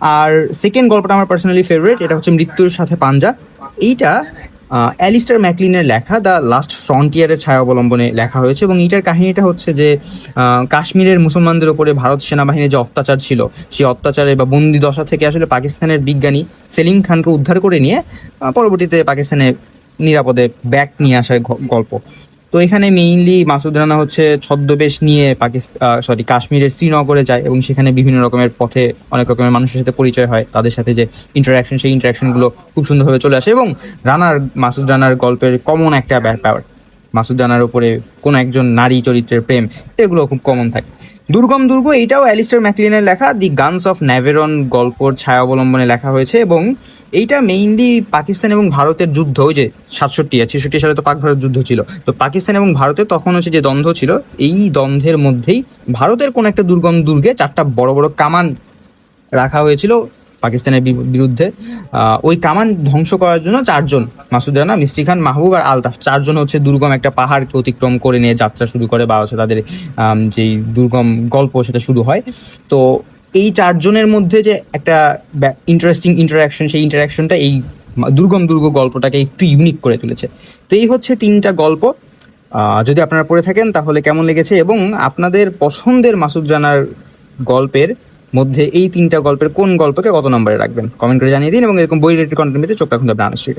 আর second গল্পটা আমার personally favourite এটা হচ্ছে মৃত্যুর সাথে পাঞ্জা। এইটা অ্যালিস্টার ম্যাকলিনের লেখা দ্য লাস্ট ফ্রন্টিয়ারের ছায়া অবলম্বনে লেখা হয়েছে এবং এইটার কাহিনীটা হচ্ছে যে কাশ্মীরের মুসলমানদের উপরে ভারত সেনাবাহিনীর যে অত্যাচার ছিল, সেই অত্যাচারে বা বন্দি দশা থেকে আসলে পাকিস্তানের বিজ্ঞানী সেলিম খানকে উদ্ধার করে নিয়ে পরবর্তীতে পাকিস্তানে নিরাপদে ব্যাক নিয়ে আসার গল্প। তো এখানে মেইনলি মাসুদ রানা হচ্ছে ছদ্মবেশ নিয়ে পাকিস্তান সরি কাশ্মীরের শ্রীনগরে যায় এবং সেখানে বিভিন্ন রকমের পথে অনেক রকমের মানুষের সাথে পরিচয় হয়। তাদের সাথে যে ইন্টারাকশন সেই ইন্টারাকশনগুলো খুব সুন্দরভাবে চলে আসে এবং রানার, মাসুদ রানার গল্পের কমন একটা ব্যাপার। মাসুদ রানার উপরে কোনো একজন নারী চরিত্রের প্রেম, এগুলো খুব কমন থাকে। দুর্গম দুর্গ এইটাও অ্যালিস্টার ম্যাকলিনের লেখা, দি গানস অফ ন্যাভেরন গল্পর ছায়া অবলম্বনে লেখা হয়েছে এবং এইটা মেইনলি পাকিস্তান এবং ভারতের যুদ্ধ, ওই যে সাতষট্টি আর ছেষট্টি সালে তো পাক ভারত যুদ্ধ ছিল। তো পাকিস্তান এবং ভারতে তখন হচ্ছে যে দ্বন্দ্ব ছিল, এই দ্বন্দ্বের মধ্যেই ভারতের কোন একটা দুর্গম দুর্গে চারটা বড় বড় কামান রাখা হয়েছিল। পাকিস্তানের বিরুদ্ধে ওই কামান ধ্বংস করার জন্য চারজন মাসুদ রানা মিস্ত্রি খান, মাহবুব আর আলতাফ। চারজন হচ্ছে দুর্গম একটা পাহাড়কে অতিক্রম করে নিয়ে যাত্রা শুরু করে বা হচ্ছে তাদের যেই দুর্গম গল্প সেটা শুরু হয়। তো এই চারজনের মধ্যে যে একটা ইন্টারেস্টিং ইন্টারাকশন সেই ইন্টারাকশনটা এই দুর্গম দুর্গ গল্পটাকে একটু ইউনিক করে তুলেছে। তো এই হচ্ছে তিনটা গল্প। যদি আপনারা পড়ে থাকেন তাহলে কেমন লেগেছে এবং আপনাদের পছন্দের মাসুদ রানার গল্পের মধ্যে এই তিনটা গল্পের কোন গল্পকে কত নম্বরে রাখবেন? কমেন্ট করে জানিয়ে দিন এবং এরকম বই রিলেটেড কন্টেন্ট পেতে চোখ রাখুন আপনার স্ট্রিট